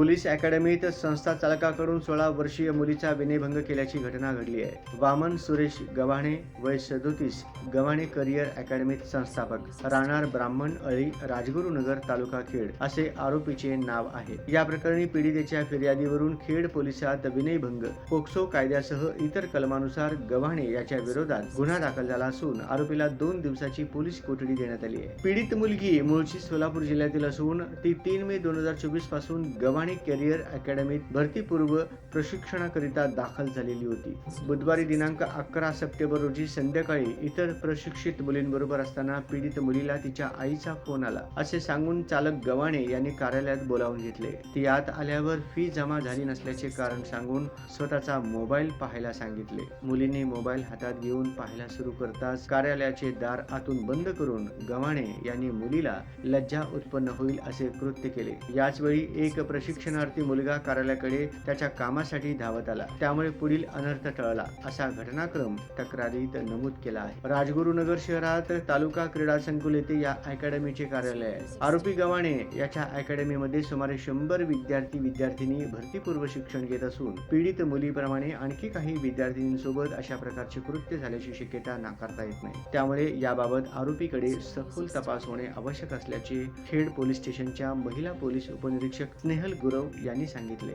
Police अकॅडमीत संस्था चालकाकडून सोळा वर्षीय मुलीचा विनयभंग केल्याची घटना घडली आहे. वामन सुरेश गव्हाणे वय सदोतीस गव्हाणे करिअर अकॅडमीत संस्थापक राहणार ब्राह्मण अळी राजगुरुनगर तालुका खेड असे आरोपीचे नाव आहे. या प्रकरणी पीडितेच्या फिर्यादीवरून खेड पोलिसात विनयभंग पोक्सो कायद्यासह इतर कलमानुसार गव्हाणे याच्या विरोधात गुन्हा दाखल झाला असून आरोपीला दोन दिवसाची पोलीस कोठडी देण्यात आली आहे. पीडित मुलगी मूळची सोलापूर जिल्ह्यातील असून ती तीन मे दोन हजार चोवीसपासून गव्हाणे कॅरियर अकॅडमीत भरतीपूर्व प्रशिक्षणाकरिता दाखल झालेली होती. बुधवारी दिनांक अकरा सप्टेंबर रोजी संध्याकाळी इतर प्रशिक्षित मुलींबरोबर असताना पीडित मुलीला तिच्या आईचा फोन आला. असे सांगून चालक गव्हाणे यांनी कार्यालयात बोलावून घेतले. ती आत आल्यावर फी जमा झाली नसल्याचे कारण सांगून स्वतःचा मोबाईल पाहायला सांगितले. मुलीने मोबाईल हातात घेऊन पाहायला सुरू करताच कार्यालयाचे दार आतून बंद करून गव्हाणे यांनी मुलीला लज्जा उत्पन्न होईल असे कृत्य केले. याच वेळी एक शिक्षणार्थी मुलगा कार्यालयाकडे त्याच्या कामासाठी धावत आला. त्यामुळे पुढील अनर्थ टळला. असा घटनाक्रम तक्रारीत नमूद केला आहे. राजगुरुनगर शहरात तालुका क्रीडा संकुल येथे या अकॅडमीचे कार्यालय आहे. आरोपी गव्हाणे याच्या अकॅडमीमध्ये सुमारे शंभर विद्यार्थी विद्यार्थिनी भरतीपूर्व शिक्षण घेत असून पीडित मुलीप्रमाणे आणखी काही विद्यार्थिनींसोबत अशा प्रकारचे कृत्य झाल्याची शक्यता नाकारता येत नाही. त्यामुळे याबाबत आरोपीकडे सखोल तपास होणे आवश्यक असल्याचे खेड पोलीस स्टेशनच्या महिला पोलीस उपनिरीक्षक स्नेहल गुरव यांनी सांगितले.